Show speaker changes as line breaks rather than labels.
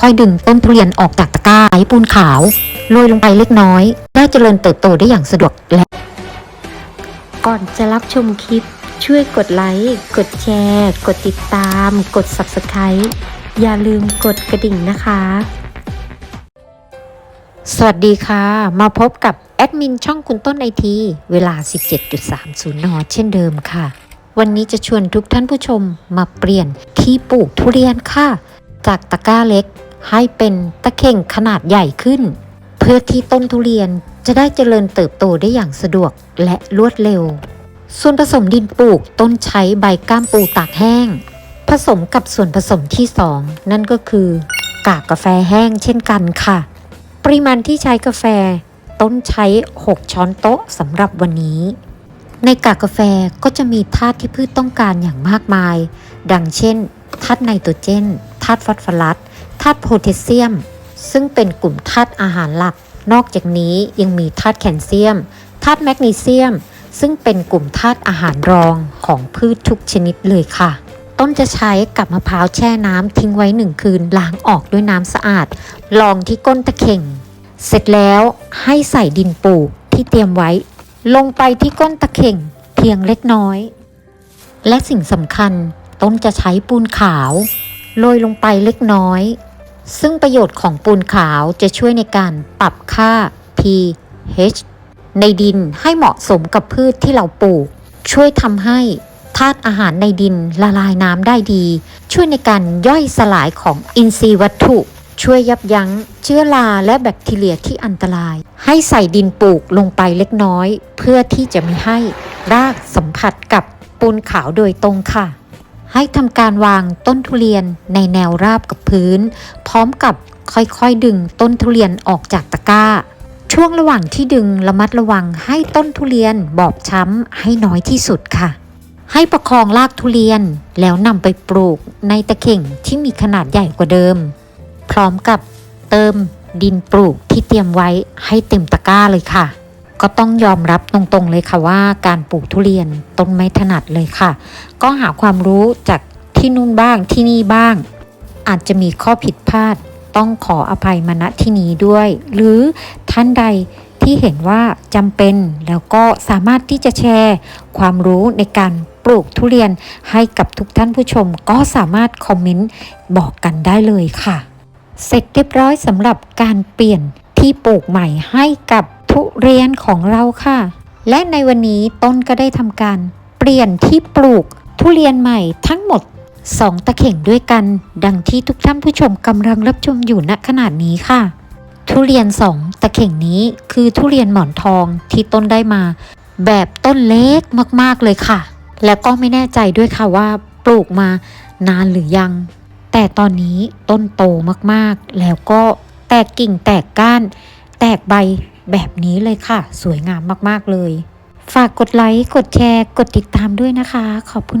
ค่อยๆ ดึงต้นทุเรียนออกจากตะกร้าใช้ปูนขาวโรยลงไปเล็กน้อยได้เจริญเติบโตได้อย่างสะดวกและ
ก่อนจะรับชมคลิป ช่วยกดไลค์ กดแชร์ กดติดตาม กด Subscribe อย่าลืมกดกระดิ่งนะคะ
สวัสดีค่ะ มาพบกับแอดมินช่องคุณต้นไอที เวลา 17.30นเช่นเดิมค่ะ วันนี้จะชวนทุกท่านผู้ชมมาเปลี่ยนที่ปลูกทุเรียนค่ะ จากตะกร้าเล็ก ให้เป็นตะเข่งขนาดใหญ่ขึ้น เพื่อที่ต้นทุเรียนจะได้เจริญเติบโตได้อย่างสะดวกและรวดเร็ว ส่วนผสมดินปลูกต้นใช้ใบก้ามปูตากแห้ง ผสมกับส่วนผสมที่ 2 นั่นก็คือกากกาแฟแห้งเช่นกันค่ะ ปริมาณที่ใช้กาแฟ ต้นใช้ 6 ช้อนโต๊ะสำหรับวันนี้ ในกากกาแฟก็จะมีธาตุที่พืชต้องการอย่างมากมาย ดังเช่นธาตุไนโตรเจน ธาตุฟอสฟอรัสธาตุโพแทสเซียม ซึ่งเป็นกลุ่มธาตุอาหารหลัก นอกจากนี้ยังมีธาตุแคลเซียมธาตุแมกนีเซียม ซึ่งเป็นกลุ่มธาตุอาหารรองของพืชทุกชนิดเลยค่ะ ต้นจะใช้กับมะพร้าวแช่น้ำทิ้งไว้หนึ่งคืนล้างออกด้วยน้ำสะอาดลองที่ก้นตะเข่ง เสร็จแล้วให้ใส่ดินปลูกที่เตรียมไว้ ลงไปที่ก้นตะเข่งเพียงเล็กน้อย และสิ่งสำคัญต้นจะใช้ปูนขาว โรยลงไปเล็กน้อย ซึ่งประโยชน์ของปูนขาวจะช่วยในการปรับค่า pH ในดินให้เหมาะสมกับพืชที่เราปลูก ช่วยทำให้ธาตุอาหารในดินละลายน้ำได้ดี ช่วยในการย่อยสลายของอินทรีย์วัตถุ ช่วยยับยั้งเชื้อราและแบคทีเรียที่อันตราย ให้ใส่ดินปลูกลงไปเล็กน้อย เพื่อที่จะไม่ให้รากสัมผัสกับปูนขาวโดยตรงค่ะ ให้ทำการวางต้นทุเรียนในแนวราบกับพื้น พร้อมกับค่อยๆดึงต้นทุเรียนออกจากตะกร้า ช่วงระหว่างที่ดึงระมัดระวังให้ต้นทุเรียนบอบช้ำให้น้อยที่สุดค่ะ ให้ประคองรากทุเรียนแล้วนำไปปลูกในตะเข่งที่มีขนาดใหญ่กว่าเดิม พร้อมกับเติมดินปลูกที่เตรียมไว้ให้เต็มตะกร้าเลยค่ะ ก็ต้องยอมรับตรงๆเลยค่ะว่าการปลูกทุเรียนต้นไม่ถนัดเลยค่ะ ก็หาความรู้จากที่นู่นบ้างที่นี่บ้าง อาจจะมีข้อผิดพลาด ต้องขออภัยมาณที่นี้ด้วย หรือท่านใดที่เห็นว่าจำเป็นแล้วก็สามารถที่จะแชร์ ความรู้ในการปลูกทุเรียนให้กับทุกท่านผู้ชม ก็สามารถคอมเมนต์บอกกันได้เลยค่ะ เสร็จเรียบร้อยสำหรับการเปลี่ยนที่ปลูกใหม่ให้กับ ทุเรียนของเราค่ะ และในวันนี้ต้นก็ได้ทำการเปลี่ยนที่ปลูกทุเรียนใหม่ทั้งหมด2ตะเข่งด้วยกัน ดังที่ทุกท่านผู้ชมกำลังรับชมอยู่ณขนาดนี้ค่ะ ทุเรียน2ตะเข่งนี้คือทุเรียนหมอนทองที่ต้นได้มา แบบต้นเล็กมากๆเลยค่ะ แล้วก็ไม่แน่ใจด้วยค่ะว่าปลูกมานานหรือยัง แต่ตอนนี้ต้นโตมากๆ แล้วก็แตกกิ่งแตกก้าน แตกใบ แบบนี้เลยค่ะ สวยงามมากๆเลย ฝากกดไลค์ กดแชร์ กดติดตามด้วยนะคะ ขอบคุณ